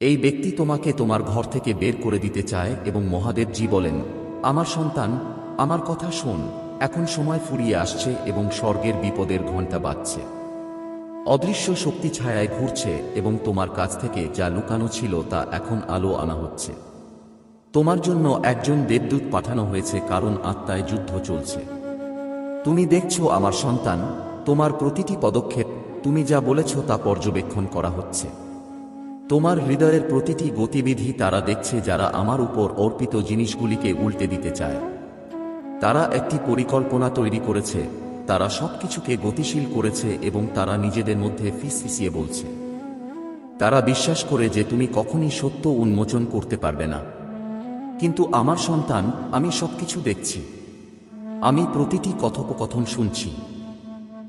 এই ব্যক্তি তোমাকে তোমার ঘর থেকে বের করে দিতে চায় এবং মহাদেবজি বলেন, আমার সন্তান, আমার কথা শোন, এখন সময় ফুরিয়ে আসছে এবং স্বর্গের বিপদের ঘণ্টা বাজছে। অদৃশ্য শক্তি ছায়ায় ঘুরছে এবং তোমার কাছ থেকে যা লুকানো ছিল তা এখন আলো আনা হচ্ছে। তোমার জন্য একজন দেবদূত পাঠানো হয়েছে কারণ আত্মায় যুদ্ধ চলছে। তুমি দেখছ আমার সন্তান, তোমার প্রতিটি পদক্ষেপ, তুমি যা বলেছ তা পর্যবেক্ষণ করা হচ্ছে। তোমার হৃদয়ের প্রতিটি গতিবিধি তারা দেখছে যারা আমার উপর অর্পিত জিনিসগুলিকে উল্টে দিতে চায়। তারা একটি পরিকল্পনা তৈরি করেছে, তারা সবকিছুকে গতিশীল করেছে এবং তারা নিজেদের মধ্যে ফিসফিসিয়ে বলছে। তারা বিশ্বাস করে যে তুমি কখনই সত্য উন্মোচন করতে পারবে না। কিন্তু আমার সন্তান, আমি সবকিছু দেখছি। আমি প্রতিটি কথোপকথন শুনছি।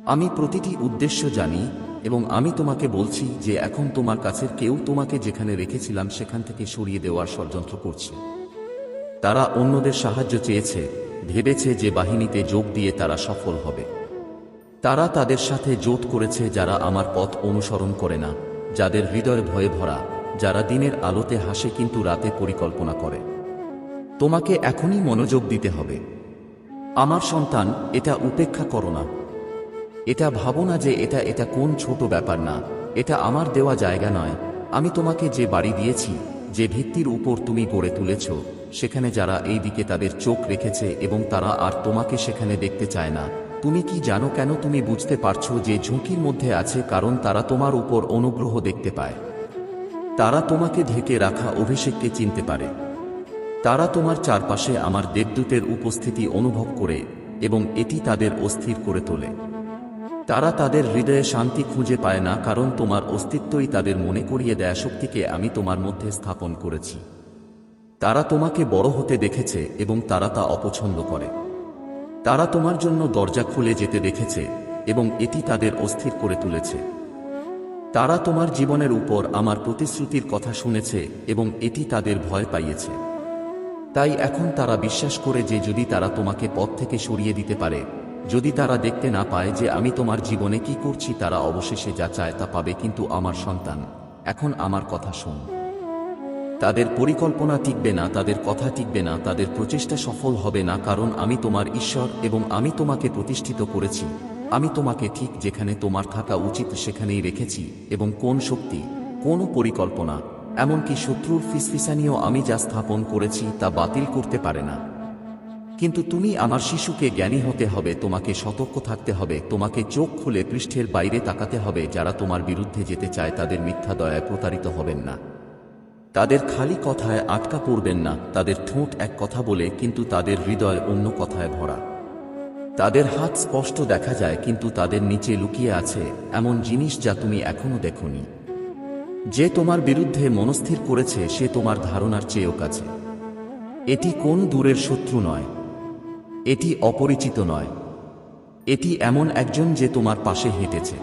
আমি প্রতিটি উদ্দেশ্য জানি এবং আমি তোমাকে বলছি যে এখন তোমার কাছের কেউ তোমাকে যেখানে রেখেছিলাম সেখান থেকে সরিয়ে দেওয়ার ষড়যন্ত্র করছে। তারা অন্যদের সাহায্য চেয়েছে, ভেবেছে যে বাহিনীতে যোগ দিয়ে তারা সফল হবে। তারা তাদের সাথে জোট করেছে যারা আমার পথ অনুসরণ করে না, যাদের হৃদয় ভয়ে ভরা, যারা দিনের আলোতে হাসে কিন্তু রাতে পরিকল্পনা করে। তোমাকে এখনই মনোযোগ দিতে হবে। আমার সন্তান, এটা উপেক্ষা করো না। এটা ভাবো না যে এটা এটা কোন ছোট ব্যাপার না। এটা আমার দেওয়া জায়গা নয়। আমি তোমাকে যে বাড়ি দিয়েছি, যে ভিত্তির উপর তুমি গড়ে তুলেছ, সেখানে যারা এই দিকে তাদের চোখ রেখেছে এবং তারা আর তোমাকে সেখানে দেখতে চায় না। তুমি কি জানো কেন তুমি বুঝতে পারছ যে ঝুঁকির মধ্যে আছে কারণ তারা তোমার উপর অনুগ্রহ দেখতে পায়। তারা তোমাকে ঢেকে রাখা অভিষেককে চিনতে পারে। তারা তোমার চারপাশে আমার দেবদূতের উপস্থিতি অনুভব করে এবং এটি তাদের অস্থির করে তোলে। তারা তাদের হৃদয়ে শান্তি খুঁজে পায় না, কারণ তোমার অস্তিত্বই তাদের মনে করিয়ে দেয়া শক্তিকে আমি তোমার মধ্যে স্থাপন করেছি। তারা তোমাকে বড় হতে দেখেছে এবং তারা তা অপছন্দ করে। তারা তোমার জন্য দরজা খুলে যেতে দেখেছে এবং এটি তাদের অস্থির করে তুলেছে। তারা তোমার জীবনের উপর আমার প্রতিশ্রুতির কথা শুনেছে এবং এটি তাদের ভয় পাইয়েছে। তাই এখন তারা বিশ্বাস করে যে যদি তারা তোমাকে পথ থেকে সরিয়ে দিতে পারে যদি তারা দেখতে না পায় যে আমি তোমার জীবনে কি করছি, তারা অবশেষে যা চায় তা পাবে কিন্তু আমার সন্তান। এখন আমার কথা শোন। তাদের পরিকল্পনা টিকবে না, তাদের কথা টিকবে না, তাদের প্রচেষ্টা সফল হবে না, কারণ আমি তোমার ঈশ্বর এবং আমি তোমাকে প্রতিষ্ঠিত করেছি। আমি তোমাকে ঠিক যেখানে তোমার থাকা উচিত সেখানেই রেখেছি, এবং কোন শক্তি, কোন পরিকল্পনা, এমনকি শত্রুর ফিসফিসানিও আমি যা স্থাপন করেছি তা বাতিল করতে পারে না। কিন্তু তুমি আমার শিশুকে জ্ঞানী হতে হবে, তোমাকে সতর্ক থাকতে হবে, তোমাকে চোখ খুলে পৃষ্ঠের বাইরে তাকাতে হবে, যারা তোমার বিরুদ্ধে যেতে চায় তাদের মিথ্যা দয়ায় প্রতারিত হবেন না। তাদের খালি কথায় আটকা পড়বেন না, তাদের ঠোঁট এক কথা বলে, কিন্তু তাদের হৃদয় অন্য কথায় ভরা। তাদের হাত স্পষ্ট দেখা যায়, কিন্তু তাদের নিচে লুকিয়ে আছে এমন জিনিস যা তুমি এখনও দেখনি। যে তোমার বিরুদ্ধে মনস্থির করেছে, সে তোমার ধারণার চেয়েও কাছে। এটি কোন দূরের শত্রু নয়। এটি অপরিচিত নয়। এটি এমন একজন যে তোমার পাশে হেঁটেছে।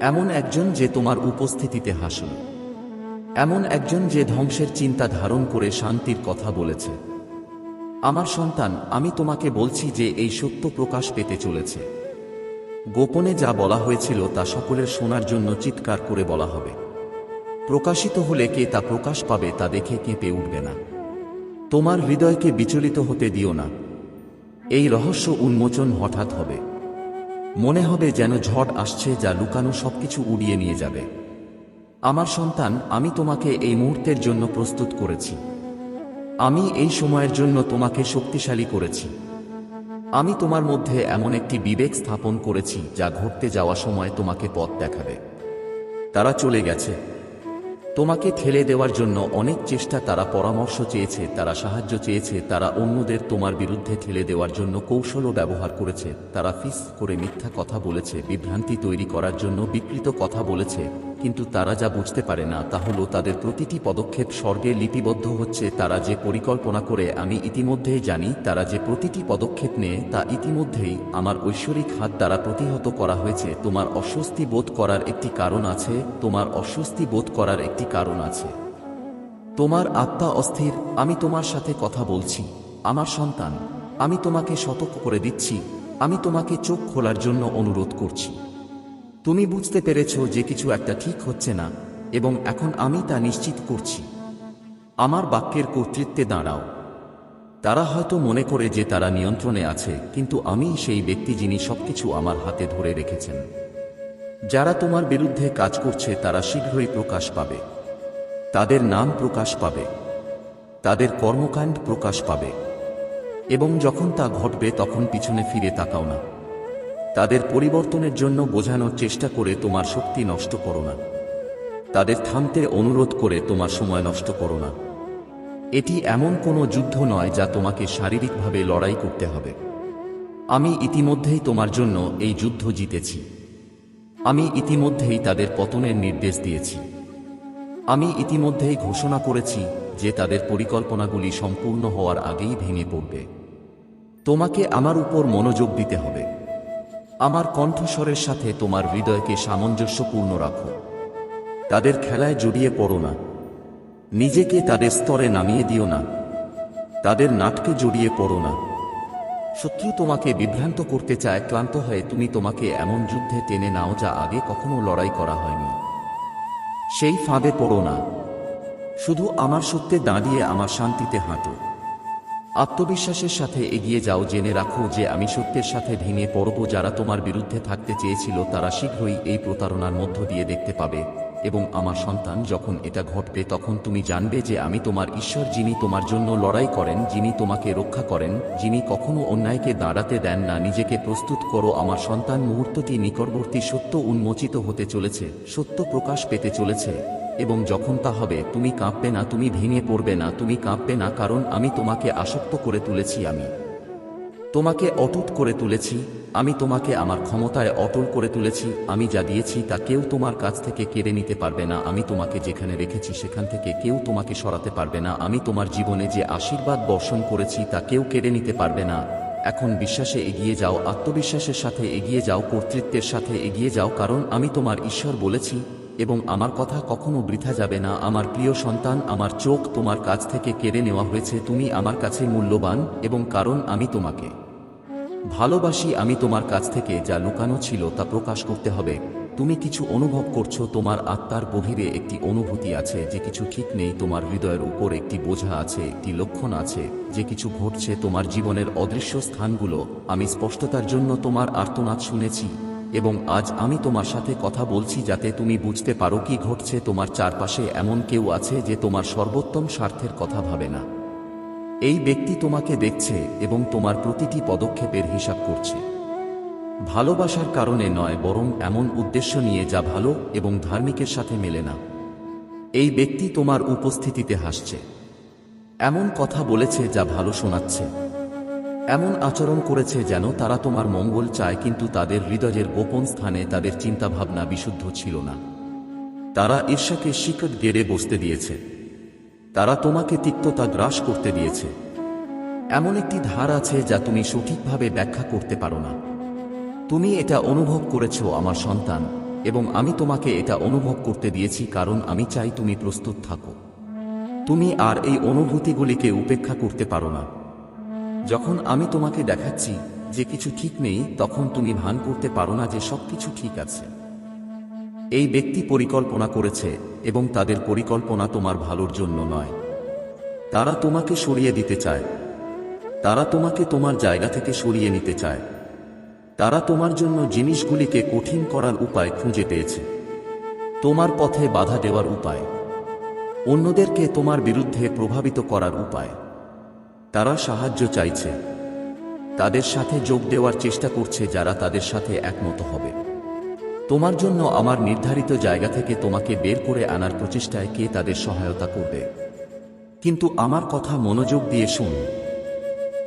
এমন একজন যে তোমার উপস্থিতিতে হাসল এমন একজন যে ধ্বংসের চিন্তা ধারণ করে শান্তির কথা বলেছে। আমার সন্তান, আমি তোমাকে বলছি যে এই সত্য প্রকাশ পেতে চলেছে। গোপনে যা বলা হয়েছিল তা সকলের শোনার জন্য চিৎকার করে বলা হবে। প্রকাশিত হলে কে তা প্রকাশ পাবে তা দেখে কেঁপে উঠবে না। তোমার হৃদয়কে বিচলিত হতে দিও না। এই রহস্য উন্মোচন হঠাৎ হবে। মনে হবে যেন ঝড় আসছে যা লুকানো সবকিছু উড়িয়ে নিয়ে যাবে। আমার সন্তান, আমি তোমাকে এই মুহূর্তের জন্য প্রস্তুত করেছি। আমি এই সময়ের জন্য তোমাকে শক্তিশালী করেছি। আমি তোমার মধ্যে এমন একটি বিবেক স্থাপন করেছি যা ঘটতে যাওয়া সময় তোমাকে পথ দেখাবে। তারা চলে গেছে। তোমাকে ঠেলে দেওয়ার জন্য অনেক চেষ্টা তারা পরামর্শ চেয়েছে, তারা সাহায্য চেয়েছে, তারা অন্যদের তোমার বিরুদ্ধে ঠেলে দেওয়ার জন্য কৌশলও ব্যবহার করেছে, তারা ফিস করে মিথ্যা কথা বলেছে, বিভ্রান্তি তৈরি করার জন্য বিকৃত কথা বলেছে। কিন্তু তারা যা বুঝতে পারে না তা হলো তাদের প্রতিটি পদক্ষেপ স্বর্গে লিপিবদ্ধ হচ্ছে, তারা যে পরিকল্পনা করে আমি ইতিমধ্যেই জানি, তারা যে প্রতিটি পদক্ষেপ নেয় তা ইতিমধ্যেই আমার ঐশ্বরিক হাত দ্বারা প্রতিহত করা হয়েছে। তোমার অস্বস্তি বোধ করার একটি কারণ আছে, তোমার অস্বস্তি বোধ করার একটি কারণ আছে। তোমার আত্মা অস্থির, আমি তোমার সাথে কথা বলছি, আমার সন্তান, আমি তোমাকে সতর্ক করে দিচ্ছি, আমি তোমাকে চোখ খোলার জন্য অনুরোধ করছি। তুমি বুঝতে পেরেছ যে কিছু একটা ঠিক হচ্ছে না, এবং এখন আমি তা নিশ্চিত করছি। আমার বাক্যের কর্তৃত্বে দাঁড়াও। তারা হয়তো মনে করে যে তারা নিয়ন্ত্রণে আছে, কিন্তু আমি সেই ব্যক্তি যিনি সবকিছু আমার হাতে ধরে রেখেছেন। যারা তোমার বিরুদ্ধে কাজ করছে, তারা শীঘ্রই প্রকাশ পাবে। তাদের নাম প্রকাশ পাবে। তাদের কর্মকাণ্ড প্রকাশ পাবে। এবং যখন তা ঘটবে, তখন পিছনে ফিরে তাকাও না। তাদের পরিবর্তনের জন্য বোঝানোর চেষ্টা করে তোমার শক্তি নষ্ট করো না। তাদের থামতে অনুরোধ করে তোমার সময় নষ্ট করো না। এটি এমন কোনো যুদ্ধ নয় যা তোমাকে শারীরিকভাবে লড়াই করতে হবে। আমি ইতিমধ্যেই তোমার জন্য এই যুদ্ধ জিতেছি। আমি ইতিমধ্যেই তাদের পতনের নির্দেশ দিয়েছি। আমি ইতিমধ্যেই ঘোষণা করেছি যে তাদের পরিকল্পনাগুলি সম্পূর্ণ হওয়ার আগেই ভেঙে পড়বে। তোমাকে আমার উপর মনোযোগ দিতে হবে। আমার কণ্ঠস্বরের সাথে তোমার হৃদয়কে সামঞ্জস্যপূর্ণ রাখো। তাদের খেলায় জড়িয়ে পড়ো না। নিজেকে তাদের স্তরে নামিয়ে দিও না। তাদের নাটকে জড়িয়ে পড়ো না। শত্রু তোমাকে বিভ্রান্ত করতে চায়, ক্লান্ত হয়ে তুমি তোমাকে এমন যুদ্ধে টেনে নাও যা আগে কখনো লড়াই করা হয়নি। সেই ফাঁদে পড়ো না। শুধু আমার সত্যে দাঁড়িয়ে আমার শান্তিতে হাঁটো। আত্মবিশ্বাসের সাথে এগিয়ে যাও, জেনে রাখো যে আমি সত্যের সাথে ভেঙে পড়ব। যারা তোমার বিরুদ্ধে থাকতে চেয়েছিল, তারা শীঘ্রই এই প্রতারণার মধ্য দিয়ে দেখতে পাবে। এবং আমার সন্তান, যখন এটা ঘটবে, তখন তুমি জানবে যে আমি তোমার ঈশ্বর, যিনি তোমার জন্য লড়াই করেন, যিনি তোমাকে রক্ষা করেন, যিনি কখনো অন্যায়কে দাঁড়াতে দেন না, নিজেকে প্রস্তুত করো, আমার সন্তান মুহূর্তটি নিকটবর্তী সত্য উন্মোচিত হতে চলেছে, সত্য প্রকাশ পেতে চলেছে। এবং যখন তা হবে, তুমি কাঁপবে না, তুমি ভেঙে পড়বে না, তুমি কাঁপবে না, কারণ আমি তোমাকে আসক্ত করে তুলেছি আমি। তোমাকে অটুট করে তুলেছি, আমি তোমাকে আমার ক্ষমতায় অটল করে তুলেছি, আমি যা দিয়েছি তা কেউ তোমার কাছ থেকে কেড়ে নিতে পারবে না, আমি তোমাকে যেখানে রেখেছি সেখান থেকে কেউ তোমাকে সরাতে পারবে না, আমি তোমার জীবনে যে আশীর্বাদ বর্ষণ করেছি তা কেউ কেড়ে নিতে পারবে না। এখন বিশ্বাসে এগিয়ে যাও, আত্মবিশ্বাসের সাথে এগিয়ে যাও, কর্তৃত্বের সাথে এগিয়ে যাও, কারণ আমি তোমার ঈশ্বর বলেছি এবং আমার কথা কখনো বৃথা যাবে না। আমার প্রিয় সন্তান, আমার চোখ তোমার কাছ থেকে কেড়ে নেওয়া হয়েছে। তুমি আমার কাছে মূল্যবান এবং কারণ আমি তোমাকে। ভালোবাসি আমি তোমার কাছ থেকে যা লুকানো ছিল তা প্রকাশ করতে হবে। তুমি কিছু অনুভব করছ, তোমার আত্মার গভীরে একটি অনুভূতি আছে, যে কিছু ঠিক নেই, তোমার হৃদয়ের উপর একটি বোঝা আছে, একটি লক্ষণ আছে, যে কিছু ঘটছে তোমার জীবনের অদৃশ্য স্থানগুলো। আমি স্পষ্টতার জন্য তোমার আর্তনাদ শুনেছি। এবং আজ আমি তোমার সাথে কথা বলছি যাতে তুমি বুঝতে পারো কি ঘটছে তোমার চারপাশে এমন কেউ আছে যে তোমার সর্বোত্তম স্বার্থের কথা ভাবে না। এই ব্যক্তি তোমাকে দেখছে এবং তোমার প্রতিটি পদক্ষেপের হিসাব করছে। ভালোবাসার কারণে নয়, বরং এমন উদ্দেশ্য নিয়ে যা ভালো এবং ধার্মিকের সাথে মেলে না। এই ব্যক্তি তোমার উপস্থিতিতে হাসছে। এমন কথা বলেছে যা ভালো শোনাচ্ছে। এমন আচরণ করেছে যেন তারা তোমার মঙ্গল চায়, কিন্তু তাদের হৃদয়ের গোপন স্থানে তাদের চিন্তাভাবনা বিশুদ্ধ ছিল না। তারা ঈর্ষাকে শিকট গেড়ে বসতে দিয়েছে। তারা তোমাকে তিক্ততা গ্রাস করতে দিয়েছে। এমন একটি ধার আছে যা তুমি সঠিকভাবে ব্যাখ্যা করতে পারো না। তুমি এটা অনুভব করেছ, আমার সন্তান, এবং আমি তোমাকে এটা অনুভব করতে দিয়েছি, কারণ আমি চাই তুমি প্রস্তুত থাকো। তুমি আর এই অনুভূতিগুলিকে উপেক্ষা করতে পারো না। যখন আমি তোমাকে দেখাচ্ছি যে কিছু ঠিক নেই, তখন তুমি ভান করতে পারো না যে সবকিছু ঠিক আছে। এই ব্যক্তি পরিকল্পনা করেছে এবং তাদের পরিকল্পনা তোমার ভালোর জন্য নয়। তারা তোমাকে সরিয়ে দিতে চায়। তারা তোমাকে তোমার জায়গা থেকে সরিয়ে নিতে চায়। তারা তোমার জন্য জিনিসগুলিকে কঠিন করার উপায় খুঁজে পেয়েছে। তোমার পথে বাধা দেওয়ার উপায়। অন্যদেরকে তোমার বিরুদ্ধে প্রভাবিত করার উপায়। তারা সাহায্য চাইছে। তাদের সাথে যোগ দেওয়ার চেষ্টা করছে যারা তাদের সাথে একমত হবে। তোমার জন্য আমার নির্ধারিত জায়গা থেকে তোমাকে বের করে আনার প্রচেষ্টায় কে তাদের সহায়তা করবে। কিন্তু আমার কথা মনোযোগ দিয়ে শুন।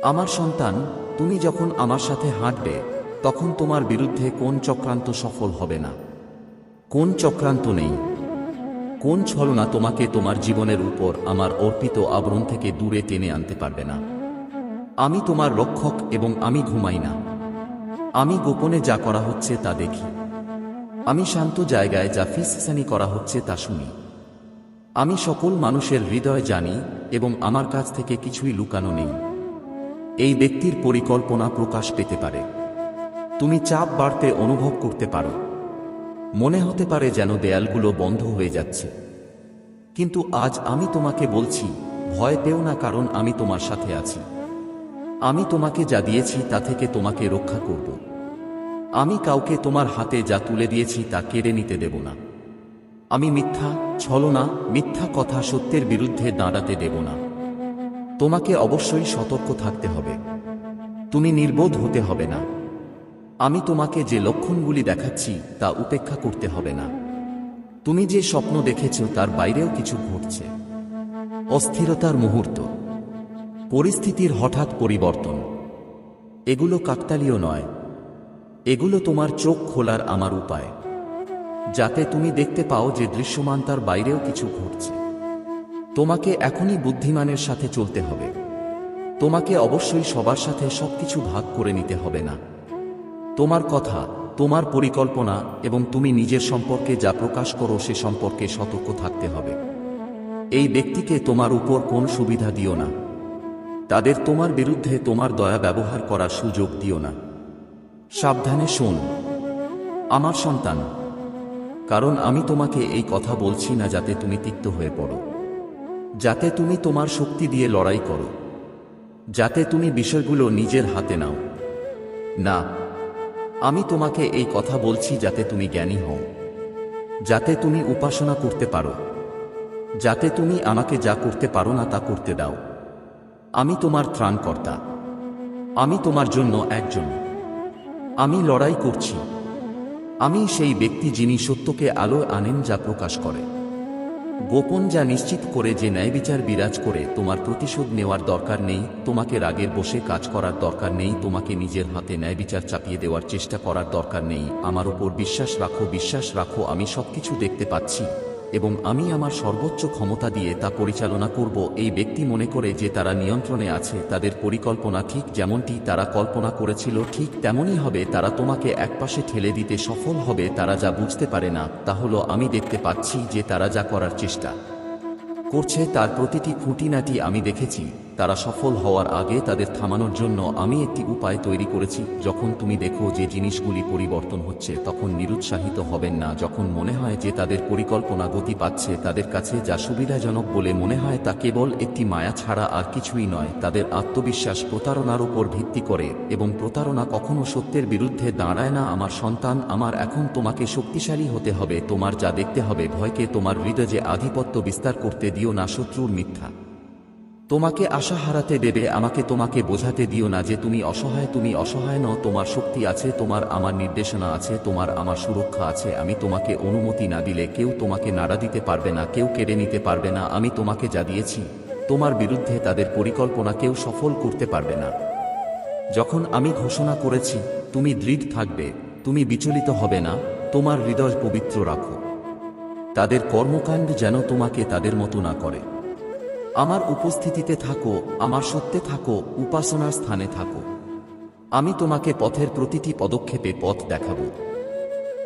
আমার সন্তান, তুমি যখন আমার সাথে হাঁটবে, তখন তোমার বিরুদ্ধে কোন চক্রান্ত সফল হবে না। কোন চক্রান্ত নেই। কোন ছলনা তোমাকে তোমার জীবনের উপর আমার অর্পিত আবরণ থেকে দূরে টেনে আনতে পারবে না। আমি তোমার রক্ষক এবং আমি ঘুমাই না। আমি গোপনে যা করা হচ্ছে তা দেখি। আমি শান্ত জায়গায় যা ফিসসানি করা হচ্ছে তা শুনি। আমি সকল মানুষের হৃদয় জানি এবং আমার কাছ থেকে কিছুই লুকানো নেই। এই ব্যক্তির পরিকল্পনা প্রকাশ পেতে পারে। তুমি চাপ বাড়তে অনুভব করতে পারো। মনে হতে পারে যেন দেয়ালগুলো বন্ধ হয়ে যাচ্ছে। কিন্তু আজ আমি তোমাকে বলছি, ভয় পেও না কারণ আমি তোমার সাথে আছি। আমি তোমাকে যা দিয়েছি তা থেকে তোমাকে রক্ষা করব। আমি কাউকে তোমার হাতে যা তুলে দিয়েছি তা কেড়ে নিতে দেব না। আমি মিথ্যা ছলনা মিথ্যা কথা সত্যের বিরুদ্ধে দাঁড়াতে দেব না। তোমাকে অবশ্যই সতর্ক থাকতে হবে। তুমি নির্বোধ হতে হবে না। আমি তোমাকে যে লক্ষণগুলি দেখাচ্ছি তা উপেক্ষা করতে হবে না। তুমি যে স্বপ্ন দেখেছ তার বাইরেও কিছু ঘটছে। অস্থিরতার মুহূর্ত। পরিস্থিতির হঠাৎ পরিবর্তন। এগুলো কাকতালীয় নয়। এগুলো তোমার চোখ খোলার আমার উপায়। যাতে তুমি দেখতে পাও যে দৃশ্যমান তার বাইরেও কিছু ঘটছে। তোমাকে এখনই বুদ্ধিমানের সাথে চলতে হবে। তোমাকে অবশ্যই সবার সাথে সবকিছু ভাগ করে নিতে হবে না। তোমার কথা, তোমার পরিকল্পনা এবং তুমি নিজের সম্পর্কে যা প্রকাশ করো সে সম্পর্কে সতর্ক থাকতে হবে। এই ব্যক্তিকে তোমার উপর কোন সুবিধা দিও না। তাদের তোমার বিরুদ্ধে তোমার দয়া ব্যবহার করার সুযোগ দিও না। সাবধানে শোন। আমার সন্তান, কারণ আমি তোমাকে এই কথা বলছি না যাতে তুমি তিক্ত হয়ে পড়ো। যাতে তুমি তোমার শক্তি দিয়ে লড়াই করো। যাতে তুমি বিষয়গুলো নিজের হাতে নাও। না আমি তোমাকে এই কথা বলছি যাতে তুমি জ্ঞানী হও। যাতে তুমি উপাসনা করতে পারো। যাতে তুমি আমাকে যা করতে পারো না তা করতে দাও। আমি তোমার ত্রাণকর্তা। আমি তোমার জন্য একজন। আমি লড়াই করছি। আমি সেই ব্যক্তি যিনি সত্যকে আলো আনেন যা প্রকাশ করে। গোপন যা নিশ্চিত করে যে ন্যায় বিচার বিরাজ করে, তোমার প্রতিশোধ নেওয়ার দরকার নেই, তোমাকে রাগের বসে কাজ করার দরকার নেই, তোমাকে নিজের হাতে ন্যায় বিচার চাপিয়ে দেওয়ার চেষ্টা করার দরকার নেই। আমার উপর বিশ্বাস রাখো বিশ্বাস রাখো, আমি সবকিছু দেখতে পাচ্ছি। এবং আমি আমার সর্বোচ্চ ক্ষমতা দিয়ে তা পরিচালনা করব। এই ব্যক্তি মনে করে যে তারা নিয়ন্ত্রণে আছে, তাদের পরিকল্পনা ঠিক যেমনটি তারা কল্পনা করেছিল, ঠিক তেমনই হবে। তারা তোমাকে একপাশে ঠেলে দিতে সফল হবে, তারা যা বুঝতে পারে না, তা হলো আমি দেখতে পাচ্ছি যে তারা যা করার চেষ্টা করছে, তার প্রতিটি খুঁটিনাটি আমি দেখেছি। তারা সফল হওয়ার আগে তাদের থামানোর জন্য আমি একটি উপায় তৈরি করেছি। যখন তুমি দেখো যে জিনিসগুলি পরিবর্তন হচ্ছে, তখন নিরুৎসাহিত হবেন না। যখন মনে হয় যে তাদের পরিকল্পনা গতি পাচ্ছে, তাদের কাছে যা সুবিধাজনক বলে মনে হয় তা কেবল একটি মায়া ছাড়া আর কিছুই নয়। তাদের আত্মবিশ্বাস প্রতারণার উপর ভিত্তি করে এবং প্রতারণা কখনো সত্যের বিরুদ্ধে দাঁড়ায় না। আমার সন্তান, আমার এখন তোমাকে শক্তিশালী হতে হবে। তোমার যা দেখতে হবে, ভয়কে তোমার হৃদয়ে আধিপত্য বিস্তার করতে দিও না, শত্রুর মিথ্যা। তোমাকে আশা হারাতে দেবে, আমাকে তোমাকে বোঝাতে দিও না যে তুমি অসহায় তুমি অসহায় নও, তোমার শক্তি আছে, তোমার আমার নির্দেশনা আছে, তোমার আমার সুরক্ষা আছে, আমি তোমাকে অনুমতি না দিলে কেউ তোমাকে নাড়া দিতে পারবে না, কেউ কেড়ে নিতে পারবে না, আমি তোমাকে যা দিয়েছি, তোমার বিরুদ্ধে তাদের পরিকল্পনা কেউ সফল করতে পারবে না। যখন আমি ঘোষণা করেছি, তুমি দৃঢ় থাকবে, তুমি বিচলিত হবে না, তোমার হৃদয় পবিত্র রাখো। তাদের কর্মকাণ্ড যেন তোমাকে তাদের মতো না করে। আমার উপস্থিতিতে থাকো, আমার সত্যে থাকো, উপাসনার স্থানে থাকো। আমি তোমাকে পথের প্রতিটি পদক্ষেপে পথ দেখাবো।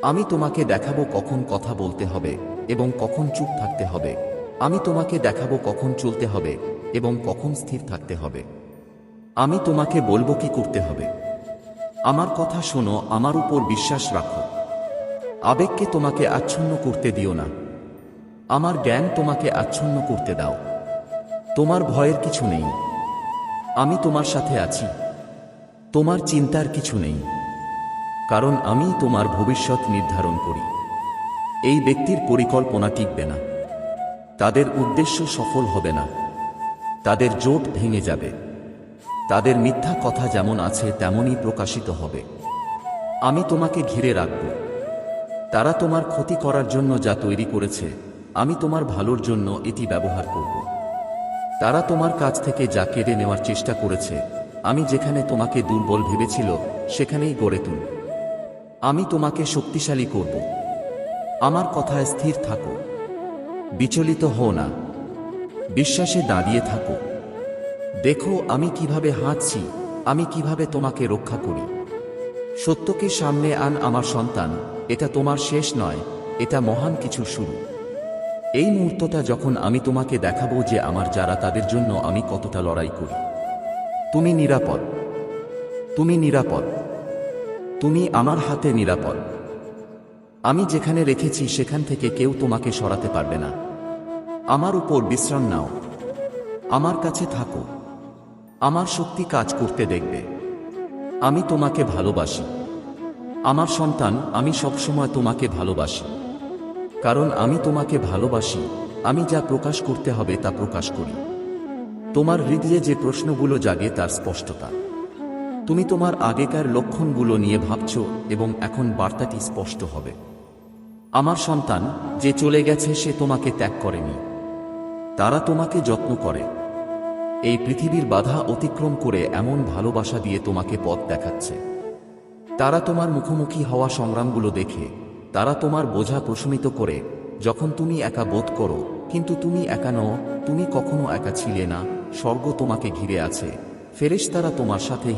আমি তোমাকে দেখাবো কখন কথা বলতে হবে এবং কখন চুপ থাকতে হবে। আমি তোমাকে দেখাবো কখন চলতে হবে এবং কখন স্থির থাকতে হবে। আমি তোমাকে বলব কি করতে হবে। আমার কথা শোনো, আমার উপর বিশ্বাস রাখো। আবেগকে তোমাকে আচ্ছন্ন করতে দিও না। আমার জ্ঞান তোমাকে আচ্ছন্ন করতে দাও। তোমার ভয়ের কিছু নেই। আমি তোমার সাথে আছি। তোমার চিন্তার কিছু নেই। কারণ আমি তোমার ভবিষ্যৎ নির্ধারণ করি। এই ব্যক্তির পরিকল্পনা টিকবে না। তাদের উদ্দেশ্য সফল হবে না। তাদের জোট ভেঙে যাবে। তাদের মিথ্যা কথা যেমন আছে, তেমনই প্রকাশিত হবে। আমি তোমাকে ঘিরে রাখব। তারা তোমার ক্ষতি করার জন্য যা তৈরি করেছে, আমি তোমার ভালোর জন্য এটি ব্যবহার করব। তারা তোমার কাছ থেকে যা কেড়ে নেওয়ার চেষ্টা করেছে, আমি যেখানে তোমাকে দুর্বল ভেবেছিল, সেখানেই গড়ে তুল। আমি তোমাকে শক্তিশালী করব। আমার কথায় স্থির থাকো। বিচলিত হও না। বিশ্বাসে দাঁড়িয়ে থাকো। দেখো আমি কীভাবে হাঁটছি, আমি কীভাবে তোমাকে রক্ষা করি। সত্যকে সামনে আন আমার সন্তান, এটা তোমার শেষ নয়, এটা মহান কিছু শুরু। এই মুহূর্তটা যখন আমি তোমাকে দেখাবো যে আমার যারা তাদের জন্য আমি কতটা লড়াই করি। তুমি নিরাপদ। তুমি নিরাপদ। তুমি আমার হাতে নিরাপদ। আমি যেখানে রেখেছি সেখান থেকে কেউ তোমাকে সরাতে পারবে না। আমার উপর বিশ্রাম নাও। আমার কাছে থাকো। আমার শক্তি কাজ করতে দেখবে। আমি তোমাকে ভালোবাসি। আমার সন্তান, আমি সবসময় তোমাকে ভালোবাসি। কারণ আমি তোমাকে ভালোবাসি, আমি যা প্রকাশ করতে হবে তা প্রকাশ করি। তোমার হৃদয়ে যে প্রশ্নগুলো জাগে তার স্পষ্টতা। তুমি তোমার আগেকার লক্ষণগুলো নিয়ে ভাবছ এবং এখন বার্তাটি স্পষ্ট হবে। আমার সন্তান, যে চলে গেছে সে তোমাকে ত্যাগ করেনি। তারা তোমাকে যত্ন করে। এই পৃথিবীর বাধা অতিক্রম করে এমন ভালোবাসা দিয়ে তোমাকে পথ দেখাচ্ছে। তারা তোমার মুখোমুখি হওয়া সংগ্রামগুলো দেখে তারা তোমার বোঝা প্রশমিত করে, যখন তুমি একা বোধ করো, কিন্তু তুমি একা নও, তুমি কখনো একা ছিলে না, স্বর্গ তোমাকে ঘিরে আছে। ফেরেশ তারা তোমার সাথে